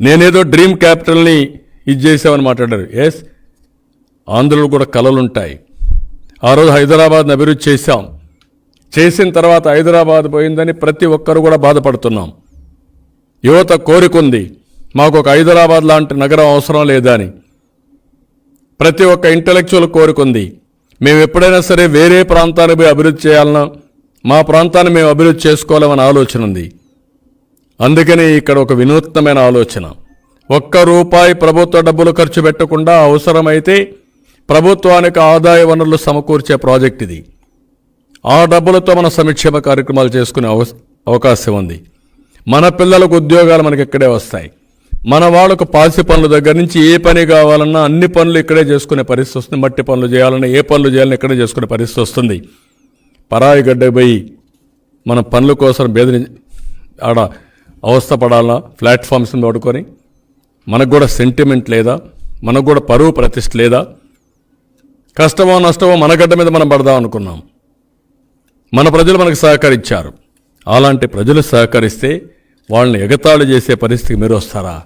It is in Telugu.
నేనేదో డ్రీమ్ క్యాపిటల్ని ఇది చేసామని మాట్లాడారు. ఎస్ ఆంధ్రలో కూడా కలలుంటాయి. ఆ రోజు హైదరాబాద్ని అభివృద్ధి చేశాం. చేసిన తర్వాత హైదరాబాద్ పోయిందని ప్రతి ఒక్కరు కూడా బాధపడుతున్నాం. యువత కోరికుంది మాకు ఒక హైదరాబాద్ లాంటి నగరం అవసరం లేదా అని ప్రతి ఒక్క ఇంటలెక్చువల్ కోరుకుంది మేము ఎప్పుడైనా సరే వేరే ప్రాంతాన్ని పోయి అభివృద్ధి చేయాలన్నా మా ప్రాంతాన్ని మేము అభివృద్ధి చేసుకోవాలని ఆలోచన ఉంది. అందుకని ఇక్కడ ఒక వినూత్నమైన ఆలోచన. ఒక్క రూపాయి ప్రభుత్వ డబ్బులు ఖర్చు పెట్టకుండా అవసరమైతే ప్రభుత్వానికి ఆదాయ వనరులు సమకూర్చే ప్రాజెక్ట్ ఇది. ఆ డబ్బులతో మన సంక్షేమ కార్యక్రమాలు చేసుకునే అవ అవకాశం ఉంది. మన పిల్లలకు ఉద్యోగాలు మనకి ఇక్కడే వస్తాయి. మన వాళ్ళకు పాలసీ పనుల దగ్గర నుంచి ఏ పని కావాలన్నా అన్ని పనులు ఇక్కడే చేసుకునే పరిస్థితి వస్తుంది. మట్టి పనులు చేయాలన్నా ఏ పనులు చేయాలన్నా ఇక్కడే చేసుకునే పరిస్థితి వస్తుంది. పరాయి గడ్డ పోయి మన పనుల కోసం బేదని ఆడ అవస్థ పడాలా ప్లాట్ఫామ్స్ని వాడుకొని మనకు కూడా సెంటిమెంట్ లేదా మనకు కూడా పరువు ప్రతిష్ట లేదా కష్టమో నష్టమో మన గడ్డ మీద మనం పడదాం అనుకున్నాం. మన ప్రజలు మనకు సహకరించారు. అలాంటి ప్రజలు సహకరిస్తే వాళ్ళని ఎగతాళి చేసే పరిస్థితికి మీరు వస్తారా?